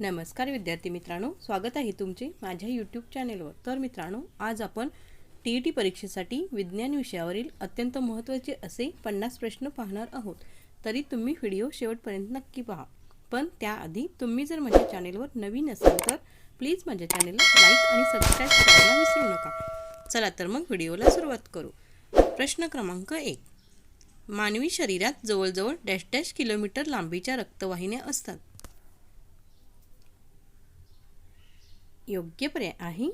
नमस्कार विद्यार्थी मित्रांनो स्वागत आहे तुमचे माझ्या यूट्यूब चॅनेलवर तर मित्रांनो आज आपण टी ई टी परीक्षेसाठी विज्ञान विषयावरील अत्यंत महत्त्वाचे असे पन्नास प्रश्न पाहणार आहोत. तरी तुम्ही व्हिडिओ शेवटपर्यंत नक्की पहा. पण त्याआधी तुम्ही जर माझ्या चॅनेलवर नवीन असाल तर प्लीज माझ्या चॅनेलला लाईक आणि सबस्क्राईब करायला विसरू नका. चला तर मग व्हिडिओला सुरुवात करू. प्रश्न क्रमांक एक. मानवी शरीरात जवळजवळ डॅश डॅश किलोमीटर लांबीच्या रक्तवाहिन्या असतात. योग्य पर्याय आहे.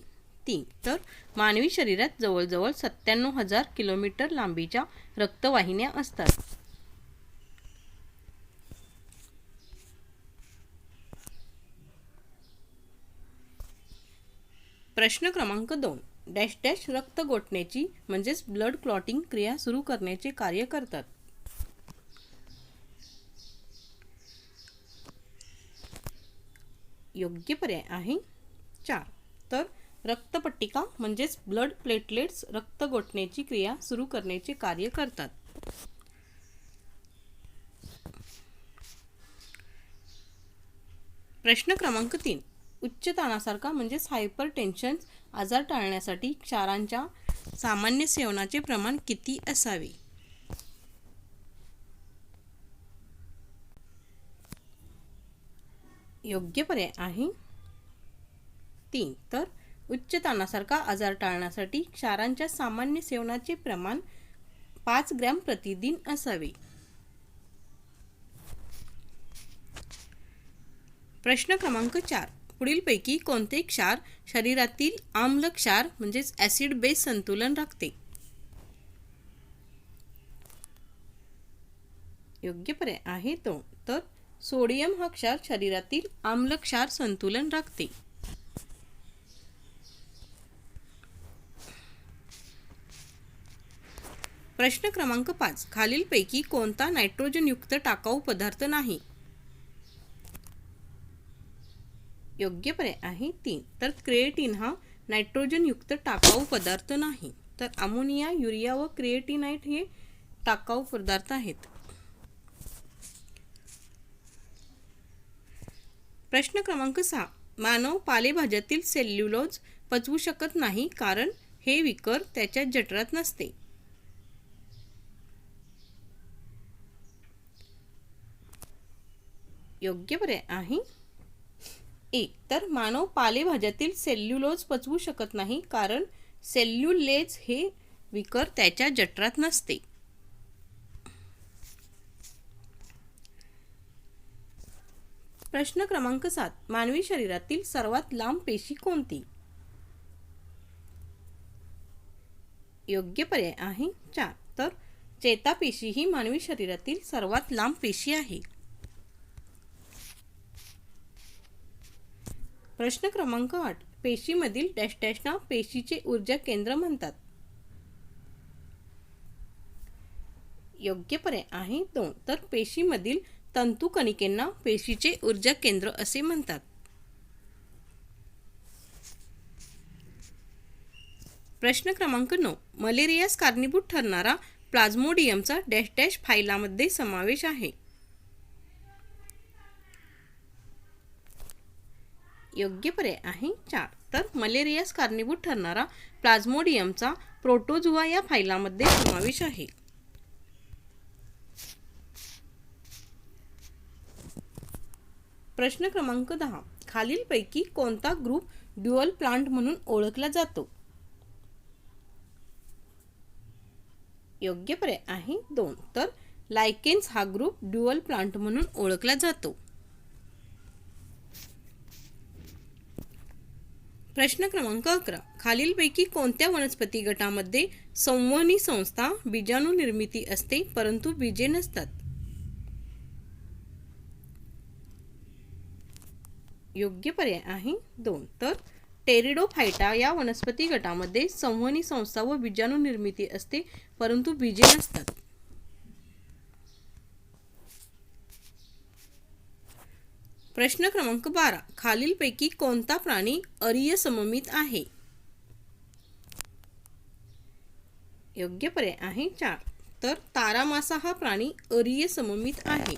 तीन तर मानवी शरीरात जवळजवळ सत्त्याण्णव हजार किलोमीटर लांबीच्या रक्तवाहिन्या असतात. प्रश्न क्रमांक दोन डॅश डॅश रक्त गोठण्याची म्हणजेच ब्लड क्लॉटिंग क्रिया सुरू करण्याचे कार्य करतात. योग्य पर्याय आहे. चार. तर रक्तपट्टिका म्हणजेच ब्लड प्लेटलेट्स रक्त गोठण्याची क्रिया सुरू करण्याचे कार्य करतात. प्रश्न क्रमांक तीन. उच्च ताणासारखा म्हणजेच हायपर टेन्शन आजार टाळण्यासाठी क्षारांच्या सामान्य सेवनाचे प्रमाण किती असावे? योग्य पर्याय आहे. तीन. तर उच्च ताणासारखा आजार टाळण्यासाठी क्षारांच्या सामान्य सेवनाचे प्रमाण पाच ग्रॅम प्रतिदिन असावे. प्रश्न क्रमांक चार. पुढीलपैकी कोणते क्षार शरीरातील आम्ल क्षार म्हणजेच ॲसिड बेस संतुलन राखते? योग्य पर्याय आहे तो. तर सोडियम हा क्षार शरीरातील आम्ल क्षार संतुलन राखते. प्रश्न क्रमांक पाच. खालीलपैकी कोणता नायट्रोजनयुक्त टाकाऊ पदार्थ नाही? योग्य पर्याय आहे तीन. तर क्रिएटिन हा नायट्रोजनयुक्त टाकाऊ पदार्थ नाही. तर अमोनिया युरिया व क्रिएटिनाइट हे टाकाऊ पदार्थ आहेत. प्रश्न क्रमांक सहा. मानव पालेभाज्यातील सेल्युलोज पचवू शकत नाही कारण हे विकर त्याच्या जठरात नसते. योग्य पर्याय आहे? एक तर मानव पालेभाज्यातील सेल्युलोज पचवू शकत नाही कारण सेल्युलेज हे विकर त्याच्या जठरात नसते. प्रश्न क्रमांक सात मानवी शरीरातील सर्वात लांब पेशी कोणती? योग्य पर्याय आहे चार तर चेतापेशी ही मानवी शरीरातील सर्वात लांब पेशी आहे. प्रश्न क्रमांक आठ. पेशीमधील डॅश डॅशना पेशीचे ऊर्जा केंद्र म्हणतात. योग्य पर्याय आहे दोन. तर पेशीमधील तंतुकणिकेंना पेशीचे ऊर्जा केंद्र असे म्हणतात. प्रश्न क्रमांक नऊ. मलेरियास कारणीभूत ठरणारा प्लाझ्मोडियमचा डॅश डॅश फायलामध्ये समावेश आहे. योग्य पर्याय आहे चार. तर मलेरियास कारणीभूत ठरणारा प्लाझ्मोडियमचा प्रोटोजुआ या फायलामध्ये समावेश आहे. प्रश्न क्रमांक दहा. खालीलपैकी कोणता ग्रुप ड्युअल प्लांट म्हणून ओळखला जातो? योग्य पर्याय आहे दोन. तर लायकेन्स हा ग्रुप ड्युअल प्लांट म्हणून ओळखला जातो. प्रश्न क्रमांक अकरा. खालीलपैकी कोणत्या वनस्पती गटामध्ये संवहनी संस्था बीजाणू निर्मिती असते परंतु बीजे नसतात? योग्य पर्याय आहे दोन. तर टेरिडोफायटा या वनस्पती गटामध्ये संवहनी संस्था व बीजाणू निर्मिती असते परंतु बीजे नसतात. प्रश्न क्रमांक बारा. खालीलपैकी कोणता प्राणी अरिय सममित आहे? योग्य पर्याय आहे चार. तर तारामासा हा प्राणी अरिय सममित आहे.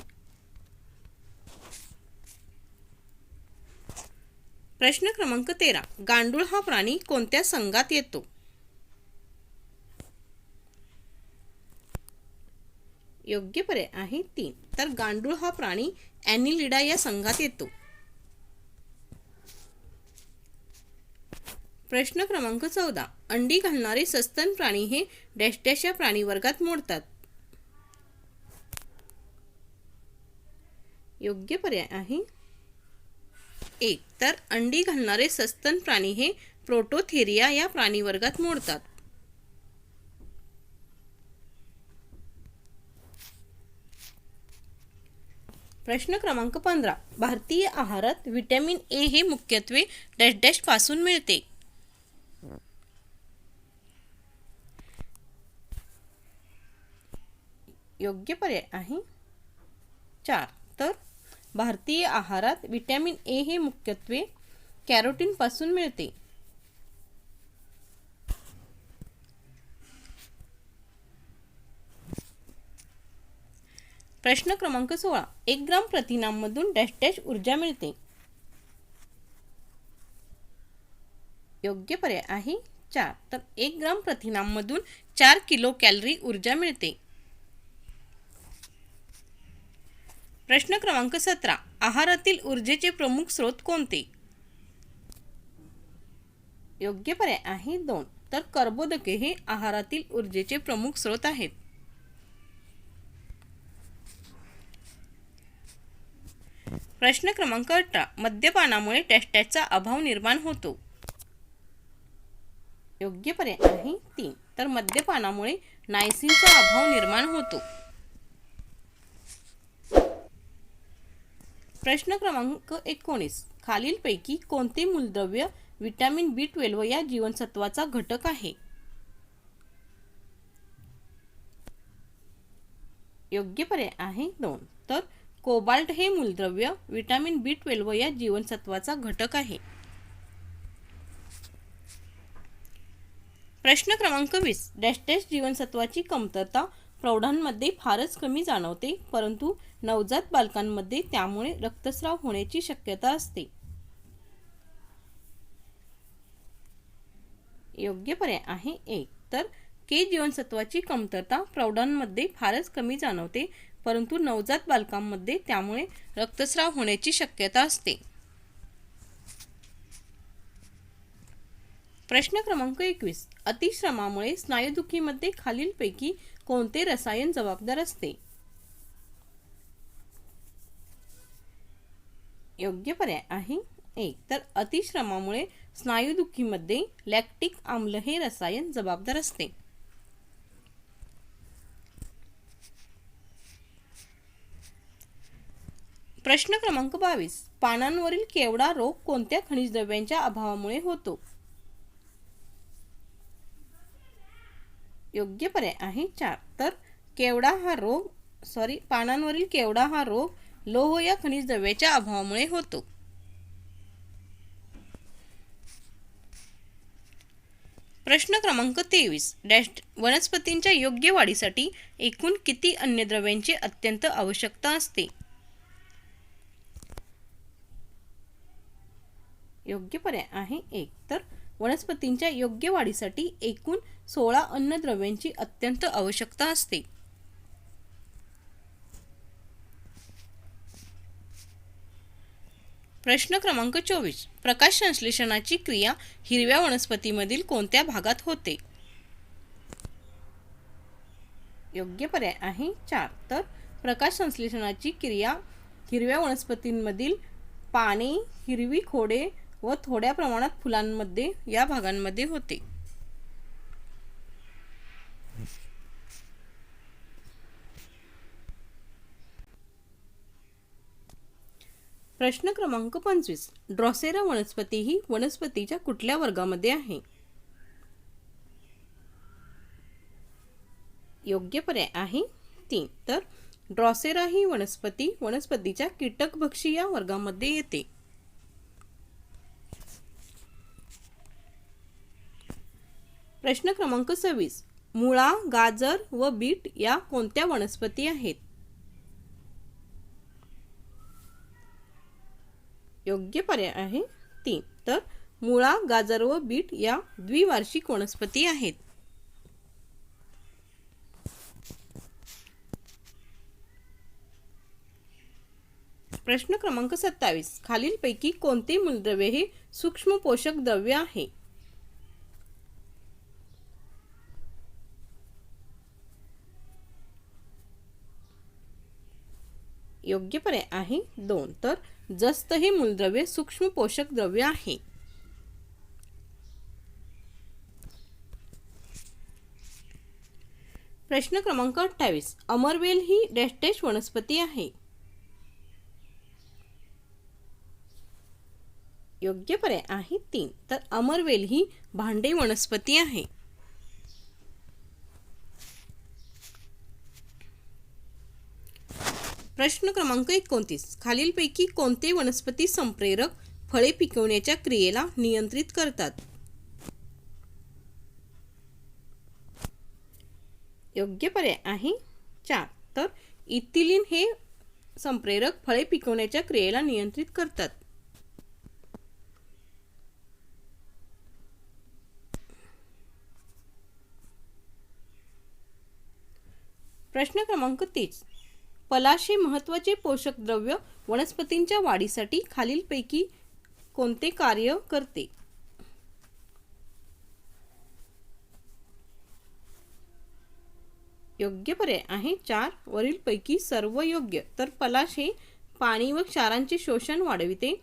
प्रश्न क्रमांक तेरा. गांडूळ हा प्राणी कोणत्या संघात येतो? योग्य पर्याय आहे तीन. तर गांडूळ हा प्राणी ॲनिलिडा या संघात येतो. प्रश्न क्रमांक चौदा. अंडी घालणारे सस्तन प्राणी हे डॅश डॅश या प्राणी वर्गात मोडतात. योग्य पर्याय आहे. एक तर अंडी घालणारे सस्तन प्राणी हे प्रोटोथेरिया या प्राणी वर्गात मोडतात. प्रश्न क्रमांक पंधरा. भारतीय आहारात व्हिटॅमिन ए हे मुख्यत्वे डॅश डॅशपासून मिळते. योग्य पर्याय आहे. चार. तर भारतीय आहारात व्हिटॅमिन ए हे मुख्यत्वे कॅरोटीन पासून मिळते. प्रश्न क्रमांक सोळा. एक ग्राम प्रथिनांमधून डॅश डॅश ऊर्जा मिळते. योग्य पर्याय आहे चार. तर एक ग्राम प्रथिनांमधून चार किलो कॅलरी ऊर्जा मिळते. प्रश्न क्रमांक सतरा. आहारातील ऊर्जेचे प्रमुख स्रोत कोणते? योग्य पर्याय आहे दोन. तर कर्बोदके हे आहारातील ऊर्जेचे प्रमुख स्रोत आहेत. प्रश्न क्रमांक अठरा. मद्यपानामुळे टेस्टॅटचा अभाव निर्माण होतो. योग्य पर्याय आहे तीन. तर मद्यपानामुळे नायसिनचा अभाव निर्माण होतो. प्रश्न क्रमांक एकोणीस. खालीलपैकी कोणते मूलद्रव्य विटॅमिन बी ट्वेल्व या जीवनसत्वाचा घटक आहे? योग्य पर्याय आहे दोन. तर कोबाल्ट हे मूलद्रव्य विटॅमिन बी ट्वेल्व या जीवनसत्वाचा घटक आहे. प्रश्न क्रमांक वीस. डॅश डॅश जीवनसत्वाची कमतरता प्रौढांमध्ये फारच कमी जाणवते परंतु नवजात बालकांमध्ये त्यामुळे रक्तस्राव होण्याची शक्यता असते. योग्य पर्याय आहे एक. तर के जीवनसत्वाची कमतरता प्रौढांमध्ये फारच कमी जाणवते परंतु नवजात बालकांमध्ये त्यामुळे रक्तस्राव होण्याची शक्यता असते. प्रश्न क्रमांक एकवीस. अतिश्रमामुळे स्नायुदुखीमध्ये खालीलपैकी कोणते रसायन जबाबदार असते? योग्य पर्याय आहे एक. तर अतिश्रमामुळे स्नायुदुखीमध्ये लॅक्टिक आम्ल हे रसायन जबाबदार असते. प्रश्न क्रमांक बावीस. पानांवरील केवडा रोग कोणत्या खनिज द्रव्यांच्या अभावामुळे होतो? योग्य पर्याय आहे चार. तर केवडा हा रोग सॉरी पानांवरील केवडा हा रोग लोह या खनिज द्रव्याच्या अभावामुळे होतो. प्रश्न क्रमांक तेवीस. डॅश वनस्पतींच्या योग्य वाढीसाठी एकूण किती अन्नद्रव्यांची अत्यंत आवश्यकता असते? योग्य पर्याय आहे एक. तर वनस्पतींच्या योग्य वाढीसाठी एकूण सोळा अन्नद्रव्यांची अत्यंत आवश्यकता असते. प्रश्न क्रमांक चोवीस. प्रकाश संश्लेषणाची क्रिया हिरव्या वनस्पतीमधील कोणत्या भागात होते? योग्य पर्याय आहे चार. तर प्रकाश संश्लेषणाची क्रिया हिरव्या वनस्पतींमधील पाने हिरवी खोडे व थोड्या प्रमाणात फुलांमध्ये या भागांमध्ये होते. प्रश्न क्रमांक पंचवीस. ड्रॉसेरा वनस्पती ही वनस्पतीच्या कुठल्या वर्गामध्ये आहे? योग्य पर्याय आहे तीन. तर ड्रॉसेरा ही वनस्पती वनस्पतीच्या कीटकभक्षी या वर्गामध्ये येते. प्रश्न क्रमांक सव्वीस. मुळा गाजर व बीट या कोणत्या वनस्पती आहेत? योग्य पर्याय आहे तीन. तर मुळा गाजर व बीट या द्विवार्षिक वनस्पती आहेत. प्रश्न क्रमांक सत्तावीस. खालीलपैकी कोणते मूलद्रव्य हे सूक्ष्म पोषक द्रव्य आहे? योग्य पर्याय आहे दोन. तर जस्त हे मूलद्रव्य सूक्ष्म पोषक द्रव्य आहे. प्रश्न क्रमांक अठ्ठावीस. अमरवेल ही डॅश वनस्पती आहे. योग्य पर्याय आहे तीन. तर अमरवेल ही भांडे वनस्पती आहे. प्रश्न क्रमांक एकोणतीस. खालीलपैकी कोणते वनस्पती संप्रेरक फळे पिकवण्याच्या क्रियेला नियंत्रित करतात? योग्य पर्याय आहे चार. तर इथिलिन हे संप्रेरक फळे पिकवण्याच्या क्रियेला नियंत्रित करतात. प्रश्न क्रमांक तीस. पलाश महत्त्वाचे पोषक द्रव्य वनस्पतींच्या वाढीसाठी खालीलपैकी कोणते कार्य करते? योग्य पर्याय आहे चार. वरीलपैकी सर्व योग्य. तर पलाश हे पाणी व क्षारांचे शोषण वाढविते.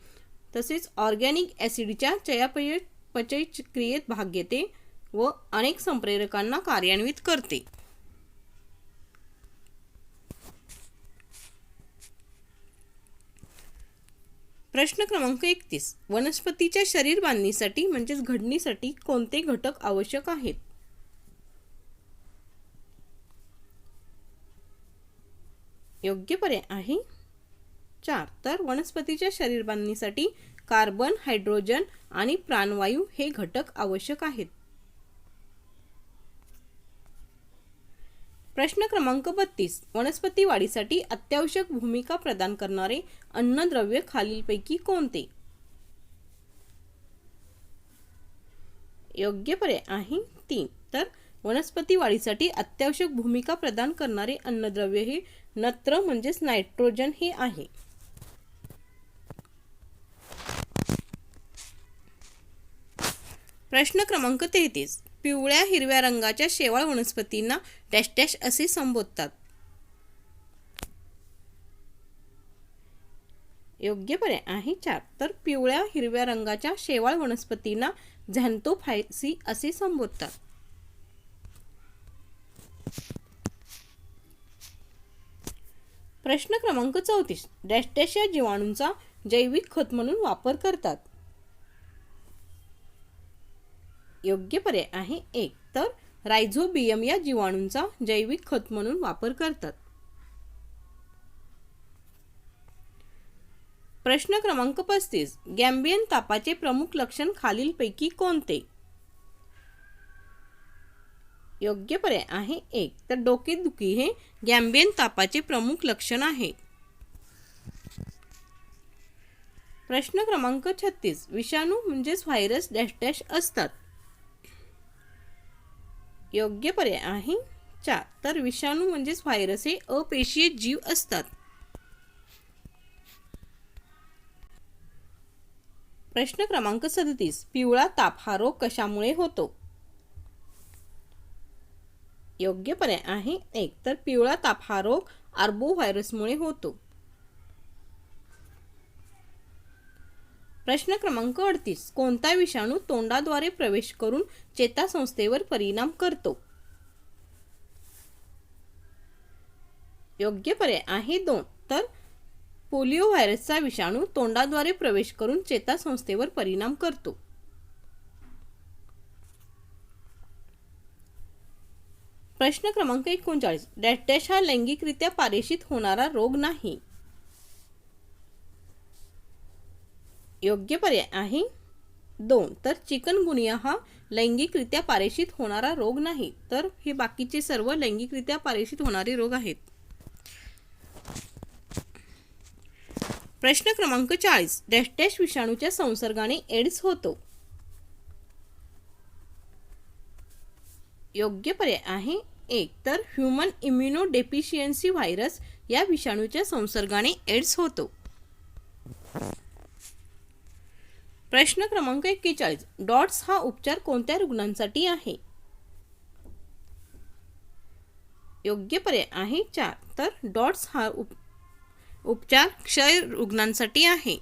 तसेच ऑर्गॅनिक ॲसिडच्या चयापय पचय क्रियेत भाग घेते व अनेक संप्रेरकांना कार्यान्वित करते. प्रश्न क्रमांक एकतीस. वनस्पतीच्या शरीर बांधणीसाठी म्हणजेच घडणीसाठी कोणते घटक आवश्यक आहेत? योग्य पर्याय आहे. चार. तर वनस्पतीच्या शरीर बांधणीसाठी कार्बन हायड्रोजन आणि प्राणवायू हे घटक आवश्यक आहेत. प्रश्न क्रमांक बत्तीस. वनस्पती वाढीसाठी अत्यावश्यक भूमिका प्रदान करणारे अन्नद्रव्य खालीलपैकी कोणते? योग्य पर्याय आहे तीन. तर वनस्पती वाढीसाठी अत्यावश्यक भूमिका प्रदान करणारे अन्नद्रव्य हे नत्र म्हणजेच नायट्रोजन हे आहे. प्रश्न क्रमांक तेहतीस. पिवळ्या हिरव्या रंगाच्या शेवाळ वनस्पतींना डॅश डॅश असे संबोधतात. योग्य पर्याय आहे चार. तर पिवळ्या हिरव्या रंगाच्या शेवाळ वनस्पतींना झॅन्थोफायसी असे संबोधतात. प्रश्न क्रमांक चौतीस. डॅश डॅश या जीवाणूंचा जैविक खत म्हणून वापर करतात. योग्य पर्याय आहे एक. तर रायझोबियम या जीवाणूंचा जैविक खत म्हणून वापर करतात. प्रश्न क्रमांक पस्तीस. गॅम्बियन तापाचे प्रमुख लक्षण खालीलपैकी कोणते? योग्य पर्याय आहे एक. तर डोकेदुखी हे गॅम्बियन तापाचे प्रमुख लक्षण आहे. प्रश्न क्रमांक छत्तीस. विषाणू म्हणजेच व्हायरस डॅश डॅश असतात. योग्य पर्याय आहे चार तर विषाणू म्हणजेच व्हायरस हे अपेशीय जीव असतात. प्रश्न क्रमांक सदतीस. पिवळा ताप हा रोग कशामुळे होतो? योग्य पर्याय आहे एक. तर पिवळा ताप हा रोग आर्बो व्हायरसमुळे होतो. प्रश्न क्रमांक अडतीस. कोणता विषाणू तोंडाद्वारे प्रवेश करून चेतासंस्थेवर परिणाम करतो? योग्य पर्याय आहे दोन. तर पोलिओ व्हायरसचा विषाणू तोंडाद्वारे प्रवेश करून चेतासंस्थेवर परिणाम करतो. प्रश्न क्रमांक एकोणचाळीस. डॅश डॅश हा लैंगिकरित्या पारेषित होणारा रोग नाही. योग्य पर्याय आहे. दोन तर चिकनगुनिया हा लैंगिकरित्या पारेषित होणारा रोग नाही तर हे बाकीचे सर्व लैंगिकरित्या पारेषित होणारे रोग आहेत. प्रश्न क्रमांक चाळीस डॅश डॅश विषाणूच्या संसर्गाने एड्स होतो. योग्य पर्याय आहे. एक तर ह्युमन इम्युनो डेफिशियन्सी व्हायरस या विषाणूच्या संसर्गाने एड्स होतो. प्रश्न क्रमांक एक्केचाळीस. डॉट्स हा उपचार कोणत्या रुग्णांसाठी आहे? योग्य पर्याय आहे चार. तर डॉट्स हा उप उपचार क्षय रुग्णांसाठी आहे.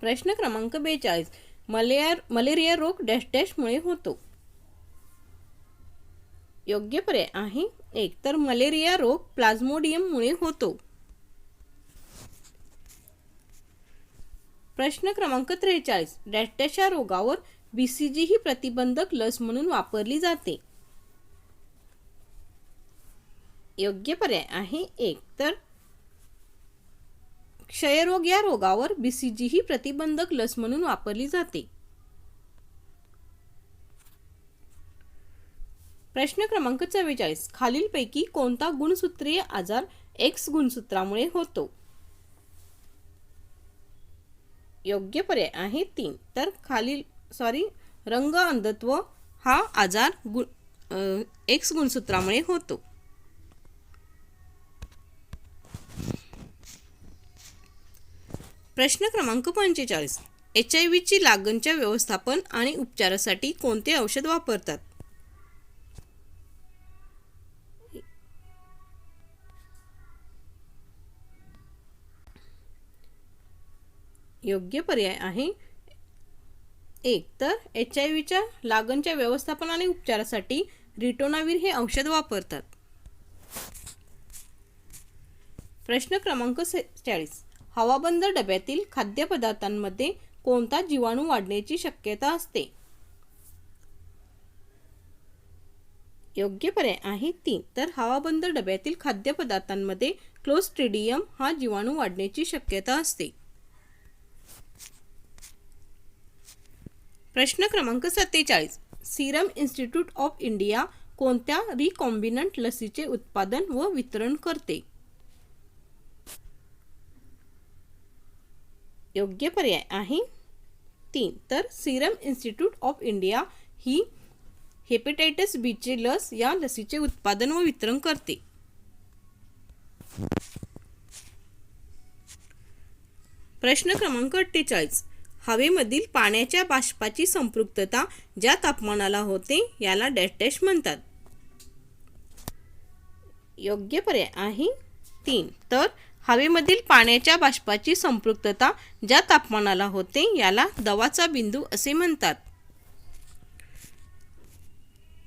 प्रश्न क्रमांक बेचाळीस. मलेरिया मलेरिया रोग डॅश डॅशमुळे होतो. योग्य पर्याय आहे एक. तर मलेरिया रोग प्लाझ्मोडियममुळे होतो. प्रश्न क्रमांक त्रेचाळीस. डॅश रोगावर बी सी जी ही प्रतिबंधक लस म्हणून वापरली जाते. योग्य पर्याय आहे एक. तर क्षयरोग या रोगावर बी सी जी ही प्रतिबंधक लस म्हणून वापरली जाते. प्रश्न क्रमांक चव्वेचाळीस. खालीलपैकी कोणता गुणसूत्रीय आजार एक्स गुणसूत्रामुळे होतो? योग्य पर्याय आहे तीन. तर खालील सॉरी रंग अंधत्व हा आजार गु एक्स गुणसूत्रामुळे होतो. प्रश्न क्रमांक पंचेचाळीस. एच आय व्हीची लागणच्या व्यवस्थापन आणि उपचारासाठी कोणते औषध वापरतात? योग्य पर्याय आहे. एक तर एच आय व्हीच्या लागणच्या व्यवस्थापन आणि उपचारासाठी रिटोनावीर हे औषध वापरतात. प्रश्न क्रमांक चाळीस. हवाबंद डब्यातील खाद्यपदार्थांमध्ये कोणता जीवाणू वाढण्याची शक्यता असते? योग्य पर्याय आहे तीन तर हवाबंद डब्यातील खाद्यपदार्थांमध्ये क्लोस्ट्रिडियम हा जीवाणू वाढण्याची शक्यता असते. प्रश्न क्रमांक सत्तेचाळीस. सिरम इन्स्टिट्यूट ऑफ इंडिया कोणत्या रिकॉम्बिनंट लसीचे उत्पादन व वितरण करते? योग्य पर्याय आहे. तीन. तर सिरम इन्स्टिट्यूट ऑफ इंडिया ही हेपेटायटिस बीचे लस या लसीचे उत्पादन व वितरण करते. प्रश्न क्रमांक अठ्ठेचाळीस. हवेमधील पाण्याच्या बाष्पाची संपृक्तता ज्या तापमानाला होते याला डॅश डॅश म्हणतात. योग्य पर्याय आहे तीन. तर हवेमधील पाण्याच्या बाष्पाची संपृक्तता ज्या तापमानाला होते याला दवाचा बिंदू असे म्हणतात.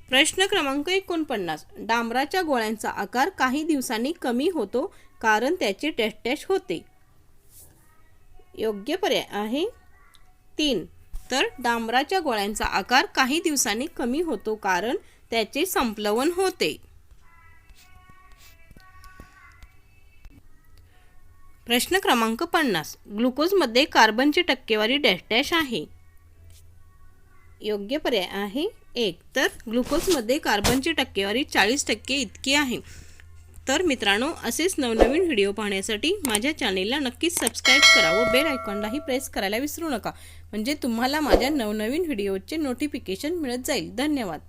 प्रश्न क्रमांक एकोणपन्नास. डांबराच्या गोळ्यांचा आकार काही दिवसांनी कमी होतो कारण त्याचे टॅश होते. योग्य पर्याय आहे तीन. तर डांबराच्या गोळ्यांचा आकार काही दिवसांनी कमी होतो कारण त्याचे संप्लवन होते. प्रश्न क्रमांक पन्नास. ग्लुकोजमध्ये कार्बनची टक्केवारी डॅश डॅश आहे. योग्य पर्याय आहे एक. तर ग्लुकोजमध्ये कार्बनची टक्केवारी चाळीस टक्के इतकी आहे. तर मित्रांनो असेच नवनवीन व्हिडिओ पाहण्यासाठी माझ्या चॅनेलला नक्कीच सबस्क्राईब करा व बेल आयकॉनलाही प्रेस करायला विसरू नका. म्हणजे तुम्हाला माझ्या नवनवीन व्हिडिओचे नोटिफिकेशन मिळत जाईल. धन्यवाद.